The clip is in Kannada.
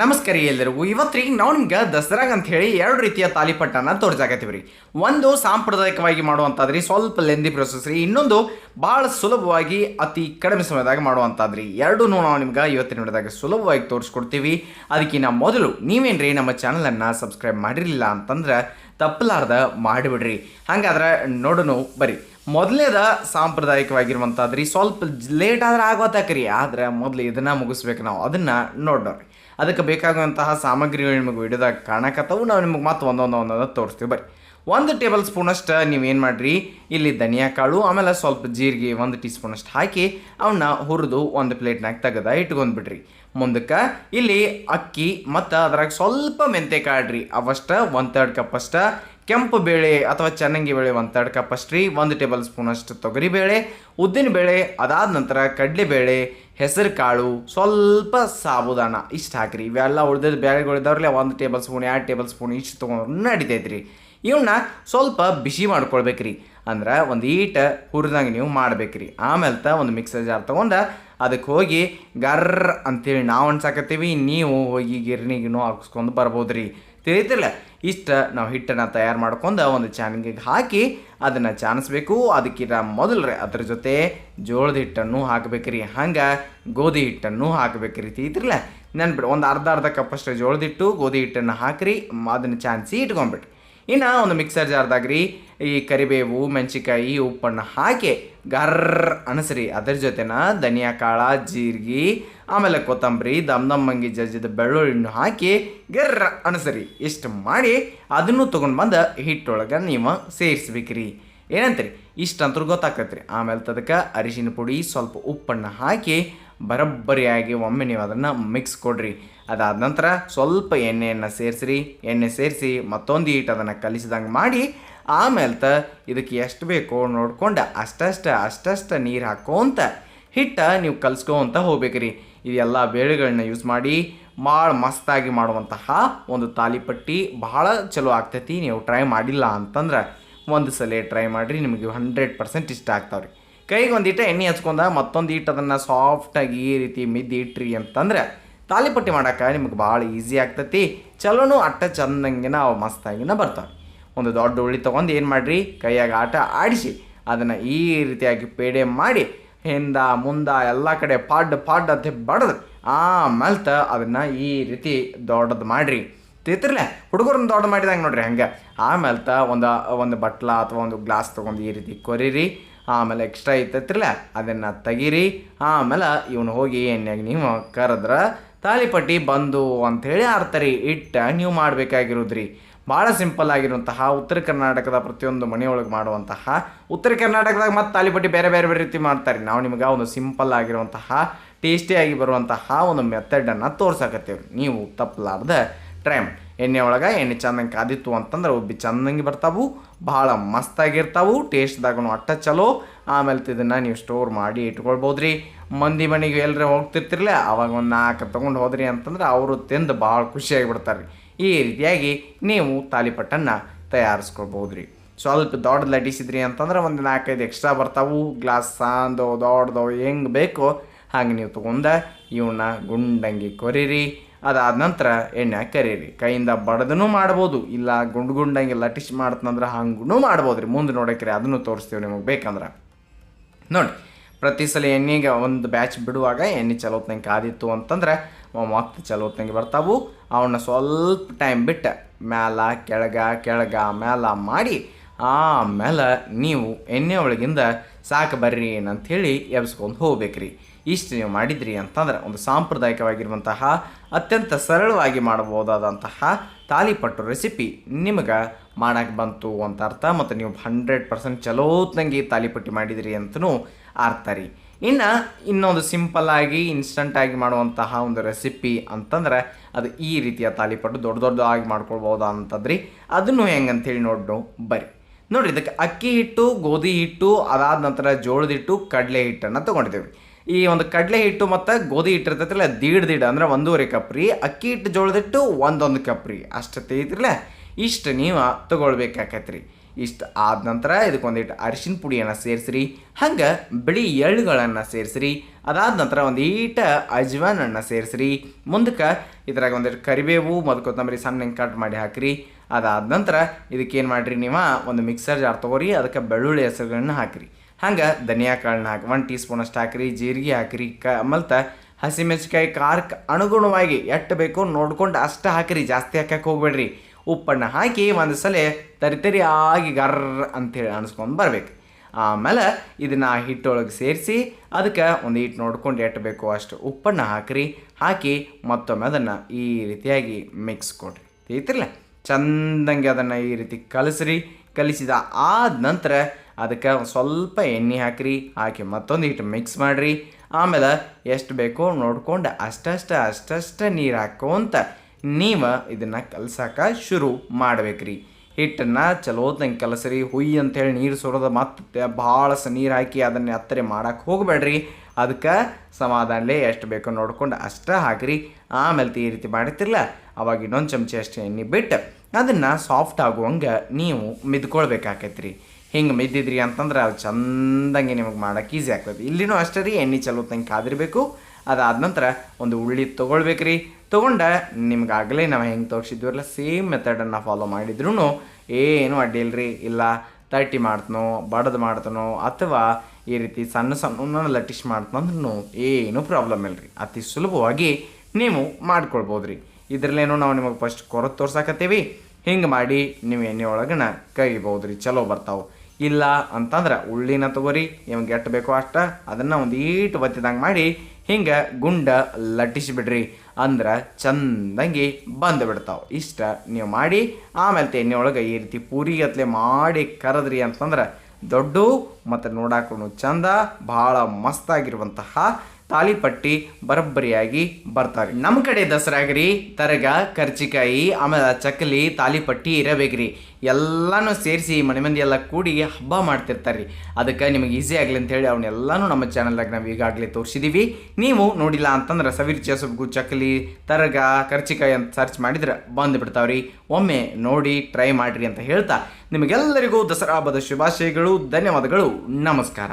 ನಮಸ್ಕಾರ ಎಲ್ಲರಿಗೂ. ಇವತ್ತಿಗೆ ನಾವು ನಿಮ್ಗೆ ದಸರಾಗ ಅಂತ ಹೇಳಿ ಎರಡು ರೀತಿಯ ತಾಲಿಪಟ್ಟನ ತೋರಿಸಾಕತ್ತೀವಿ ರೀ ಒಂದು ಸಾಂಪ್ರದಾಯಿಕವಾಗಿ ಮಾಡುವಂಥದ್ರಿ ಸ್ವಲ್ಪ ಲೆಂದಿ ಪ್ರೊಸೆಸ್ ರೀ. ಇನ್ನೊಂದು ಭಾಳ ಸುಲಭವಾಗಿ ಅತಿ ಕಡಿಮೆ ಸಮಯದಾಗ ಮಾಡುವಂಥದ್ರಿ ಎರಡೂ ನಾವು ನಿಮ್ಗೆ ಇವತ್ತಿನ ನೋಡಿದಾಗ ಸುಲಭವಾಗಿ ತೋರಿಸ್ಕೊಡ್ತೀವಿ. ಅದಕ್ಕಿಂತ ಮೊದಲು ನೀವೇನ್ರಿ ನಮ್ಮ ಚಾನಲನ್ನು ಸಬ್ಸ್ಕ್ರೈಬ್ ಮಾಡಿರಲಿಲ್ಲ ಅಂತಂದ್ರೆ ತಪ್ಪಲಾರ್ದ ಮಾಡಿಬಿಡ್ರಿ. ಹಾಗಾದ್ರೆ ನೋಡೋಣ ಬರ್ರಿ ಮೊದಲೇದ ಸಾಂಪ್ರದಾಯಿಕವಾಗಿರುವಂಥದ್ರಿ ಸ್ವಲ್ಪ ಲೇಟ್ ಆದ್ರೆ ರೀ ಆದ್ರೆ ಮೊದಲು ಇದನ್ನು ಮುಗಿಸ್ಬೇಕು ನಾವು, ಅದನ್ನು ನೋಡೋರಿ ಅದಕ್ಕೆ ಬೇಕಾಗುವಂತಹ ಸಾಮಗ್ರಿಗಳು ನಿಮಗೆ ವಿಡಿಯೋದಾಗ ಕಾಣಕತ್ತವು, ನಾವು ನಿಮಗೆ ಮತ್ತೆ ಒಂದೊಂದು ಒಂದೊಂದು ತೋರಿಸ್ತೀವಿ. ಬರ್ರಿ. ಒಂದು ಟೇಬಲ್ ಸ್ಪೂನಷ್ಟು ನೀವೇನು ಮಾಡಿರಿ, ಇಲ್ಲಿ ಧನಿಯಾ ಕಾಳು, ಆಮೇಲೆ ಸ್ವಲ್ಪ ಜೀರಿಗೆ ಒಂದು ಟೀ ಸ್ಪೂನಷ್ಟು ಹಾಕಿ ಅವನ್ನ ಹುರಿದು ಒಂದು ಪ್ಲೇಟ್ನಾಗ ತೆಗೆದ ಇಟ್ಕೊಂಡ್ಬಿಡ್ರಿ. ಮುಂದಕ್ಕೆ ಇಲ್ಲಿ ಅಕ್ಕಿ ಮತ್ತು ಅದ್ರಾಗ ಸ್ವಲ್ಪ ಮೆಂತೆ ಕಾಡ್ರಿ ಅವಷ್ಟ ಒಂದು ತರ್ಡ್ ಕಪ್ ಅಷ್ಟ. ಕೆಂಪು ಬೇಳೆ ಅಥವಾ ಚೆನ್ನಾಗಿ ಬೇಳೆ ಒಂದು ತರ್ಡ್ ಕಪ್ ಅಷ್ಟು ರೀ ಒಂದು ಟೇಬಲ್ ಸ್ಪೂನಷ್ಟು ತೊಗರಿ ಬೇಳೆ, ಉದ್ದಿನ ಬೇಳೆ, ಅದಾದ ನಂತರ ಕಡಲೆಬೇಳೆ ಹೆಸರು ಕಾಳು, ಸ್ವಲ್ಪ ಸಾಬುದಾನ ಇಷ್ಟು ಹಾಕ್ರಿ. ಇವೆಲ್ಲ ಉಳಿದ ಬೇಳೆಗಳಿದಾವ್ರಲ್ಲ ಒಂದು ಟೇಬಲ್ ಸ್ಪೂನ್ ಎರಡು ಟೇಬಲ್ ಸ್ಪೂನ್ ಇಷ್ಟು ತೊಗೊಂಡ್ರು ರೀ ಇವನ್ನ ಸ್ವಲ್ಪ ಬಿಸಿ ಮಾಡ್ಕೊಳ್ಬೇಕ್ರಿ. ಅಂದ್ರೆ ಒಂದು ಈಟ ಹುರಿದಂಗೆ ನೀವು ಮಾಡ್ಬೇಕ್ರಿ. ಆಮೇಲೆ ತ ಒಂದು ಮಿಕ್ಸರ್ ಜಾರ್ ತೊಗೊಂಡು ಅದಕ್ಕೆ ಹೋಗಿ ಗರ್ರ್ ಅಂತೇಳಿ ನಾವು ಅನ್ಸಾಕತ್ತೀವಿ, ನೀವು ಹೋಗಿ ಗಿರ್ನಿಗಿನೂ ಹಾಕ್ಸ್ಕೊಂಡು ಬರ್ಬೋದ್ರಿ. ತಿಳಿತಿಲ್ಲ ಇಷ್ಟ, ನಾವು ಹಿಟ್ಟನ್ನು ತಯಾರು ಮಾಡ್ಕೊಂಡು ಒಂದು ಚಾನಿಗೆ ಹಾಕಿ ಅದನ್ನು ಚಾನಿಸ್ಬೇಕು. ಅದಕ್ಕಿಂತ ಮೊದಲು ರೀ ಅದ್ರ ಜೊತೆ ಜೋಳದ ಹಿಟ್ಟನ್ನು ಹಾಕಬೇಕ್ರಿ. ಹಂಗೆ ಗೋಧಿ ಹಿಟ್ಟನ್ನು ಹಾಕಬೇಕ್ರಿ ತಿಳಿತಿರಲ್ಲ ನೆನ್ಬಿಟ್ಟು ಒಂದು ಅರ್ಧ ಅರ್ಧ ಕಪ್ಪಷ್ಟು ಜೋಳದ ಹಿಟ್ಟು, ಗೋಧಿ ಹಿಟ್ಟನ್ನು ಹಾಕಿರಿ, ಅದನ್ನು ಚಾನ್ಸಿ ಇಟ್ಕೊಂಬಿಟ್ರಿ ಇನ್ನು ಒಂದು ಮಿಕ್ಸರ್ ಜಾರ್ದಾಗ ರೀ ಈ ಕರಿಬೇವು ಮೆಣಸಿಕಾಯಿ ಉಪ್ಪನ್ನು ಹಾಕಿ ಗರ್ರ ಅನಿಸ್ರಿ. ಅದ್ರ ಜೊತೆನ ಧನಿಯಾ ಕಾಳ, ಜೀರಿಗೆ, ಆಮೇಲೆ ಕೊತ್ತಂಬರಿ, ದಮ್ ದಮ್ ಮಂಗಿ ಜಜ್ಜಿದ ಬೆಳ್ಳುಳ್ಳಿನ ಹಾಕಿ ಗರ್ರ ಅನಿಸ್ರಿ. ಇಷ್ಟು ಮಾಡಿ ಅದನ್ನು ತೊಗೊಂಡು ಬಂದು ಹಿಟ್ಟೊಳಗೆ ನೀವು ಸೇರಿಸ್ಬೇಕ್ರಿ. ಏನಂತೀರಿ? ಇಷ್ಟಂತೂ ರೀ ಆಮೇಲೆ ತದಕ್ಕೆ ಅರಿಶಿನ ಪುಡಿ, ಸ್ವಲ್ಪ ಉಪ್ಪನ್ನು ಹಾಕಿ ಬರೋಬ್ಬರಿಯಾಗಿ ಒಮ್ಮೆ ನೀವು ಅದನ್ನು ಮಿಕ್ಸ್ ಕೊಡ್ರಿ. ಅದಾದ ನಂತರ ಸ್ವಲ್ಪ ಎಣ್ಣೆಯನ್ನು ಸೇರಿಸ್ರಿ. ಎಣ್ಣೆ ಸೇರಿಸಿ ಮತ್ತೊಂದು ಈಟ್ ಅದನ್ನು ಕಲಿಸಿದಂಗೆ ಮಾಡಿ ಆಮೇಲೆ ತ ಇದಕ್ಕೆ ಎಷ್ಟು ಬೇಕೋ ನೋಡ್ಕೊಂಡು ಅಷ್ಟಷ್ಟ ಅಷ್ಟಷ್ಟ ನೀರು ಹಾಕೋಂತ ಹಿಟ್ಟ ನೀವು ಕಲಿಸ್ಕೊಂತ ಹೋಗ್ಬೇಕ್ರಿ. ಇದೆಲ್ಲ ಬೇಳೆಗಳನ್ನ ಯೂಸ್ ಮಾಡಿ ಭಾಳ ಮಸ್ತಾಗಿ ಮಾಡುವಂತಹ ಒಂದು ತಾಲಿಪಟ್ಟಿ ಭಾಳ ಚಲೋ ಆಗ್ತೈತಿ. ನೀವು ಟ್ರೈ ಮಾಡಿಲ್ಲ ಅಂತಂದ್ರೆ ಒಂದು ಸಲ ಟ್ರೈ ಮಾಡಿರಿ. ನಿಮಗೆ ಹಂಡ್ರೆಡ್ ಪರ್ಸೆಂಟ್ ಇಷ್ಟ ಆಗ್ತಾವ್ರಿ. ಕೈಗೆ ಒಂದು ಇಟ್ಟ ಎಣ್ಣೆ ಹಚ್ಕೊಂಡ ಮತ್ತೊಂದು ಇಟ್ಟು ಅದನ್ನು ಸಾಫ್ಟಾಗಿ ಈ ರೀತಿ ಮಿದ್ದಿ ಇಟ್ರಿ ಅಂತಂದ್ರೆ ತಾಲಿಪಟ್ಟಿ ಮಾಡೋಕೆ ನಿಮ್ಗೆ ಭಾಳ ಈಸಿ ಆಗ್ತೈತಿ. ಚಲೋನು ಅಟ್ಟ ಚಂದಂಗಿನ ಅವು ಮಸ್ತಾಗಿನ ಬರ್ತಾವೆ. ಒಂದು ದೊಡ್ಡ ಉಳ್ಳಿ ತೊಗೊಂಡು ಏನು ಮಾಡಿರಿ? ಕೈಯಾಗ ಆಟ ಆಡಿಸಿ ಅದನ್ನು ಈ ರೀತಿಯಾಗಿ ಪೇಡೆ ಮಾಡಿ ಹಿಂದ, ಮುಂದ ಎಲ್ಲ ಕಡೆ ಪಾಡ್ ಪಾಡ್ ಅಂತ ಬಡದು ಆಮೇಲೆ ತ ಅದನ್ನು ಈ ರೀತಿ ದೊಡ್ಡದು ಮಾಡಿರಿ. ತಿರ್ತಿರ್ಲೆ, ಹುಡುಗರನ್ನ ದೊಡ್ಡ ಮಾಡಿದಂಗೆ ನೋಡ್ರಿ ಹಂಗೆ. ಆಮೇಲೆ ತ ಒಂದು ಒಂದು ಬಟ್ಲ ಅಥವಾ ಒಂದು ಗ್ಲಾಸ್ ತೊಗೊಂಡು ಈ ರೀತಿ ಕೊರಿರಿ. ಆಮೇಲೆ ಎಕ್ಸ್ಟ್ರಾ ಇತ್ತತ್ರಲ್ಲ ಅದನ್ನು ತೆಗೀರಿ. ಆಮೇಲೆ ಇವನು ಹೋಗಿ ಎಣ್ಣೆಗೆ ನೀವು ಕರೆದ್ರೆ ತಾಲಿಪಟ್ಟಿ ಬಂದು ಅಂಥೇಳಿ ಆಡ್ತಾರೆ ಇಟ್ಟ ನೀವು ಮಾಡಬೇಕಾಗಿರೋದ್ರಿ. ಭಾಳ ಸಿಂಪಲ್ ಆಗಿರುವಂತಹ ಉತ್ತರ ಕರ್ನಾಟಕದ ಪ್ರತಿಯೊಂದು ಮನೆಯೊಳಗೆ ಮಾಡುವಂತಹ ಉತ್ತರ ಕರ್ನಾಟಕದಾಗ ಮತ್ತು ತಾಲಿಪಟ್ಟಿ ಬೇರೆ ಬೇರೆ ಬೇರೆ ರೀತಿ ಮಾಡ್ತಾರೆ. ನಾವು ನಿಮ್ಗೆ ಒಂದು ಸಿಂಪಲ್ ಆಗಿರುವಂತಹ ಟೇಸ್ಟಿಯಾಗಿ ಬರುವಂತಹ ಒಂದು ಮೆಥಡನ್ನು ತೋರ್ಸಕತ್ತೀವಿ ನೀವು ತಪ್ಪಲಾರ್ದ ಟ್ರೈ ಮಾಡಿ. ಎಣ್ಣೆ ಒಳಗೆ ಎಣ್ಣೆ ಚಂದಂಗೆ ಕಾದಿತ್ತು ಅಂತಂದ್ರೆ ಉಬ್ಬಿ ಚಂದಂಗೆ ಬರ್ತಾವು, ಭಾಳ ಮಸ್ತಾಗಿರ್ತಾವು ಟೇಸ್ಟ್ದಾಗೂ ಅಟ್ಟ ಚಲೋ. ಆಮೇಲೆ ಇದನ್ನು ನೀವು ಸ್ಟೋರ್ ಮಾಡಿ ಇಟ್ಕೊಳ್ಬೋದ್ರಿ. ಮಂದಿ ಮನೆಗೆ ಎಲ್ಲರೂ ಹೋಗ್ತಿರ್ತಿರಲ್ಲ ಅವಾಗ ಒಂದು ನಾಲ್ಕು ತೊಗೊಂಡು ಹೋದ್ರಿ ಅಂತಂದ್ರೆ ಅವರು ತಿಂದು ಭಾಳ ಖುಷಿಯಾಗಿ ಬಿಡ್ತಾರೆ ಈ ರೀತಿಯಾಗಿ ನೀವು ತಾಲಿಪಟ್ಟನ್ನು ತಯಾರಿಸ್ಕೊಳ್ಬೋದ್ರಿ. ಸ್ವಲ್ಪ ದೊಡ್ಡ ಲಟಿಸಿದ್ರಿ ಅಂತಂದ್ರೆ ಒಂದು ನಾಲ್ಕೈದು ಎಕ್ಸ್ಟ್ರಾ ಬರ್ತಾವು. ಗ್ಲಾಸ್ ಸಾಂದೋ, ದೊಡ್ಡದೋ ಹೆಂಗೆ ಬೇಕೋ ಹಾಗೆ ನೀವು ತೊಗೊಂಡ ಇವನ್ನ ಗುಂಡಂಗಿ ಕೊರಿರಿ. ಅದಾದ ನಂತರ ಎಣ್ಣೆ ಕರೀರಿ. ಕೈಯಿಂದ ಬಡದನು ಮಾಡ್ಬೋದು, ಇಲ್ಲ ಗುಂಡು ಗುಂಡಂಗೆ ಲಟಿಸ್ ಮಾಡ್ತಂದ್ರೆ ಹಂಗೂ ಮಾಡ್ಬೋದು ರೀ ಮುಂದೆ ನೋಡಕ್ರಿ, ಅದನ್ನು ತೋರಿಸ್ತೀವಿ ನಿಮಗೆ ಬೇಕಂದ್ರೆ. ನೋಡಿ, ಪ್ರತಿ ಸಲ ಎಣ್ಣೆಗೆ ಒಂದು ಬ್ಯಾಚ್ ಬಿಡುವಾಗ ಎಣ್ಣೆ ಚಲೋತ್ನಂಗೆ ಕಾದಿತ್ತು ಅಂತಂದ್ರೆ ಮತ್ತೆ ಚಲೋತ್ನಂಗೆ ಬರ್ತಾವು. ಅವನ್ನ ಸ್ವಲ್ಪ ಟೈಮ್ ಬಿಟ್ಟು ಮ್ಯಾಲ, ಕೆಳಗ ಕೆಳಗ, ಮ್ಯಾಲ ಮಾಡಿ, ಆಮೇಲೆ ನೀವು ಎಣ್ಣೆ ಒಳಗಿಂದ ಸಾಕು ಬರ್ರಿ ಏನಂಥೇಳಿ ಎಬ್ಸ್ಕೊಂಡು ಹೋಗ್ಬೇಕ್ರಿ. ಇಷ್ಟು ನೀವು ಮಾಡಿದ್ರಿ ಅಂತಂದ್ರೆ ಒಂದು ಸಾಂಪ್ರದಾಯಿಕವಾಗಿರುವಂತಹ ಅತ್ಯಂತ ಸರಳವಾಗಿ ಮಾಡಬಹುದಾದಂತಹ ತಾಲಿಪಟ್ಟು ರೆಸಿಪಿ ನಿಮಗೆ ಮಾಡೋಕ್ಕೆ ಬಂತು ಅಂತ ಅರ್ಥ ಮತ್ತು ನೀವು ಹಂಡ್ರೆಡ್ ಪರ್ಸೆಂಟ್ ಚಲೋತ್ನಂಗೆ ತಾಲಿಪಟ್ಟಿ ಮಾಡಿದಿರಿ ಅಂತಲೂ ಅರ್ಥ ರೀ. ಇನ್ನು ಇನ್ನೊಂದು ಸಿಂಪಲ್ ಆಗಿ ಇನ್ಸ್ಟಂಟ್ ಆಗಿ ಮಾಡುವಂತಹ ಒಂದು ರೆಸಿಪಿ ಅಂತಂದ್ರೆ ಅದು ಈ ರೀತಿಯ ತಾಲಿಪಟ್ಟು ದೊಡ್ಡ ದೊಡ್ಡದಾಗಿ ಮಾಡ್ಕೊಳ್ಬೋದಾ ಅಂತಂದ್ರಿ ಅದನ್ನು ಹೆಂಗಂತೇಳಿ ನೋಡು ಬರ್ರಿ. ನೋಡ್ರಿ, ಇದಕ್ಕೆ ಅಕ್ಕಿ ಹಿಟ್ಟು, ಗೋಧಿ ಹಿಟ್ಟು, ಅದಾದ ನಂತರ ಜೋಳದ ಹಿಟ್ಟು, ಕಡಲೆ ಹಿಟ್ಟನ್ನು ತೊಗೊಂಡಿದ್ದೇವೆ. ಈ ಒಂದು ಕಡಲೆ ಹಿಟ್ಟು ಮತ್ತು ಗೋಧಿ ಹಿಟ್ಟು ಇರ್ತೈತಿಲ್ಲ ದೀಡ್ ದೀಡ್ ಅಂದರೆ ಒಂದೂವರೆ ಕಪ್ ರೀ. ಅಕ್ಕಿ ಹಿಟ್ಟು, ಜೋಳದ ಹಿಟ್ಟು ಒಂದೊಂದು ಕಪ್ ರೀ. ಅಷ್ಟು ತೆಗಿತಿರಲ್ಲ, ಇಷ್ಟು ನೀವು ತೊಗೊಳ್ಬೇಕಾಕೈತ್ರಿ. ಇಷ್ಟು ಆದ ನಂತರ ಇದಕ್ಕೊಂದಿಟ್ಟು ಅರಿಶಿನ ಪುಡಿಯನ್ನು ಸೇರಿಸ್ರಿ. ಹಂಗೆ ಬಿಳಿ ಎಳ್ಳುಗಳನ್ನು ಸೇರಿಸ್ರಿ. ಅದಾದ ನಂತರ ಒಂದು ಈಟ ಅಜ್ವಾನನ್ನು ಸೇರಿಸ್ರಿ. ಮುಂದಕ್ಕೆ ಇದ್ರಾಗ ಒಂದಿಟ್ಟು ಕರಿಬೇವು ಮತ್ತು ಕೊತ್ತಂಬರಿ ಸಣ್ಣ ಕಟ್ ಮಾಡಿ ಹಾಕ್ರಿ. ಅದಾದ ನಂತರ ಇದಕ್ಕೆ ಏನು ಮಾಡಿರಿ ನೀವು ಒಂದು ಮಿಕ್ಸರ್ ಜಾರ್ ತೊಗೋರಿ, ಅದಕ್ಕೆ ಬೆಳ್ಳುಳ್ಳಿ ಹೆಸರುಗಳನ್ನ ಹಾಕಿರಿ. ಹಂಗೆ ಧನಿಯಾ ಕಾಳನ್ನ ಹಾಕಿ ಒನ್ ಟೀ ಸ್ಪೂನ್ ಅಷ್ಟು ಹಾಕಿರಿ, ಜೀರಿಗೆ ಹಾಕಿರಿ, ಕ ಮಲ್ತ ಹಸಿಮೆಣಸಿಕಾಯಿ ಖಾರಕ್ಕೆ ಅನುಗುಣವಾಗಿ ಎಷ್ಟು ಬೇಕೋ ನೋಡ್ಕೊಂಡು ಅಷ್ಟು ಹಾಕಿರಿ, ಜಾಸ್ತಿ ಹಾಕಕ್ಕೆ ಹೋಗ್ಬೇಡ್ರಿ. ಉಪ್ಪನ್ನು ಹಾಕಿ ಒಂದು ಸಲ ತರಿ ತರಿ ಆಗಿ ಗರ್ರ ಅಂತೇಳಿ ಅನಿಸ್ಕೊಂಡು ಬರಬೇಕು. ಆಮೇಲೆ ಇದನ್ನು ಹಿಟ್ಟೊಳಗೆ ಸೇರಿಸಿ, ಅದಕ್ಕೆ ಒಂದು ಹಿಟ್ಟು ನೋಡ್ಕೊಂಡು ಎಷ್ಟು ಬೇಕೋ ಅಷ್ಟು ಉಪ್ಪನ್ನು ಹಾಕಿರಿ. ಹಾಕಿ ಮತ್ತೊಮ್ಮೆ ಅದನ್ನು ಈ ರೀತಿಯಾಗಿ ಮಿಕ್ಸ್ ಕೊಡ್ರಿ. ತಿಳಿತಿರಲ್ಲ ಚಂದಂಗೆ ಅದನ್ನು ಈ ರೀತಿ ಕಲಸ್ರಿ, ಕಲಿಸಿದ ಆದ ನಂತರ ಅದಕ್ಕೆ ಸ್ವಲ್ಪ ಎಣ್ಣೆ ಹಾಕಿರಿ, ಹಾಕಿ ಮತ್ತೊಂದು ಹಿಟ್ಟು ಮಿಕ್ಸ್ ಮಾಡಿರಿ. ಆಮೇಲೆ ಎಷ್ಟು ಬೇಕೋ ನೋಡ್ಕೊಂಡು ಅಷ್ಟಷ್ಟ ಅಷ್ಟಷ್ಟು ನೀರು ಹಾಕೋಂತ ನೀವು ಇದನ್ನು ಕಲ್ಸಕ್ಕೆ ಶುರು ಮಾಡ್ಬೇಕ್ರಿ. ಹಿಟ್ಟನ್ನು ಚಲೋತ್ನಂಗೆ ಕಲಸ್ರಿ, ಹುಯ್ ಅಂತೇಳಿ ನೀರು ಸುರೋದು ಮತ್ತೆ ಭಾಳ ಸ ನೀರು ಹಾಕಿ ಅದನ್ನು ಹತ್ತರೆ ಮಾಡೋಕ್ಕೆ ಹೋಗಬೇಡ್ರಿ. ಅದಕ್ಕೆ ಸಮಾಧಾನಲೇ ಎಷ್ಟು ಬೇಕೋ ನೋಡ್ಕೊಂಡು ಅಷ್ಟೇ ಹಾಕಿರಿ. ಆಮೇಲೆ ಈ ರೀತಿ ಮಾಡಿರ್ತಿರಲ್ಲ ಅವಾಗ ಇನ್ನೊಂದು ಚಮಚ ಅಷ್ಟು ಎಣ್ಣೆ ಬಿಟ್ಟು ಅದನ್ನು ಸಾಫ್ಟ್ ಆಗುವಂಗೆ ನೀವು ಮಿದ್ಕೊಳ್ಬೇಕಾಕೈತ್ರಿ. ಹಿಂಗೆ ಮಿದ್ದಿದ್ರಿ ಅಂತಂದ್ರೆ ಅದು ಚಂದಂಗೆ ನಿಮಗೆ ಮಾಡೋಕೆ ಈಸಿ ಆಗ್ತದೆ ಇಲ್ಲಿನೂ ಅಷ್ಟೇ ರೀ, ಎಣ್ಣೆ ಚಲೋ ತಂಗೆ ಕಾದಿರಬೇಕು. ಅದಾದ ನಂತರ ಒಂದು ಉಳ್ಳಿ ತೊಗೊಳ್ಬೇಕ್ರಿ. ತೊಗೊಂಡ ನಿಮ್ಗೆ ಆಗಲೇ ನಾವು ಹೆಂಗೆ ತೋರಿಸಿದ್ವಲ್ಲ ಸೇಮ್ ಮೆಥಡನ್ನು ಫಾಲೋ ಮಾಡಿದ್ರೂ ಏನು ಅಡ್ಡಿಲ್ರಿ. ಇಲ್ಲ ತಟ್ಟಿ ಮಾಡ್ತನೋ, ಬಡದು ಮಾಡ್ತನೋ, ಅಥವಾ ಈ ರೀತಿ ಸಣ್ಣ ಸಣ್ಣ ಲಟ್ಟಿಸ್ ಮಾಡ್ತಂದ್ರೂ ಏನೂ ಪ್ರಾಬ್ಲಮ್ ಇಲ್ಲರಿ ಅತಿ ಸುಲಭವಾಗಿ ನೀವು ಮಾಡ್ಕೊಳ್ಬೋದು ರೀ ಇದ್ರಲ್ಲೇನೋ ನಾವು ನಿಮಗೆ ಫಸ್ಟ್ ಕೊರತೆ ತೋರ್ಸಾಕತ್ತೀವಿ. ಹಿಂಗೆ ಮಾಡಿ ನೀವು ಎಣ್ಣೆ ಒಳಗನ ಕೈಬೋದು ರೀ ಚಲೋ ಬರ್ತಾವೆ. ಇಲ್ಲ ಅಂತಂದ್ರೆ ಉಳ್ಳಿನ ತಗೋರಿ ನಿಮ್ಗೆ ಎಷ್ಟು ಬೇಕೋ ಅಷ್ಟ ಅದನ್ನು ಒಂದು ಈಟು ಬತ್ತಿದಂಗೆ ಮಾಡಿ ಹಿಂಗೆ ಗುಂಡ ಲಟ್ಟಿಸಿಬಿಡ್ರಿ. ಅಂದ್ರೆ ಚಂದಂಗಿ ಬಂದು ಬಿಡ್ತಾವೆ. ಇಷ್ಟ ನೀವು ಮಾಡಿ, ಆಮೇಲೆ ಎಣ್ಣೆ ಒಳಗೆ ಈ ರೀತಿ ಪೂರಿಗತ್ಲೆ ಮಾಡಿ ಕರೆದ್ರಿ ಅಂತಂದ್ರೆ ದೊಡ್ಡ ಮತ್ತು ನೋಡಾಕೂ ಚಂದ, ಭಾಳ ಮಸ್ತಾಗಿರುವಂತಹ ತಾಲಿಪಟ್ಟಿ ಬರಬ್ಬರಿಯಾಗಿ ಬರ್ತಾರೆ. ನಮ್ಮ ಕಡೆ ದಸರಾಗ್ರಿ ತರಗ ಕರ್ಚಿಕಾಯಿ ಆಮೇಲೆ ಚಕ್ಕಲಿ ತಾಲಿಪಟ್ಟಿ ಇರಬೇಕ್ರಿ. ಎಲ್ಲಾನು ಸೇರಿಸಿ ಮನೆ ಮಂದಿ ಎಲ್ಲ ಕೂಡಿ ಹಬ್ಬ ಮಾಡ್ತಿರ್ತಾರೆ ಅದಕ್ಕೆ ನಿಮಗೆ ಈಸಿ ಆಗಲಿ ಅಂತೇಳಿ ಅವನ್ನೆಲ್ಲನೂ ನಮ್ಮ ಚಾನಲ್ದಾಗ ನಾವು ಈಗಾಗಲೇ ತೋರಿಸಿದ್ದೀವಿ ನೀವು ನೋಡಿಲ್ಲ ಅಂತಂದ್ರೆ ಸವಿರ್ ಚಸಬ್ಗು ಚಕ್ಕಲಿ ತರಗ ಕರ್ಚಿಕಾಯಿ ಅಂತ ಸರ್ಚ್ ಮಾಡಿದ್ರೆ ಬಂದು ಬಿಡ್ತಾವ್ರಿ. ಒಮ್ಮೆ ನೋಡಿ ಟ್ರೈ ಮಾಡಿರಿ ಅಂತ ಹೇಳ್ತಾ ನಿಮಗೆಲ್ಲರಿಗೂ ದಸರಾ ಹಬ್ಬದ ಶುಭಾಶಯಗಳು, ಧನ್ಯವಾದಗಳು, ನಮಸ್ಕಾರ.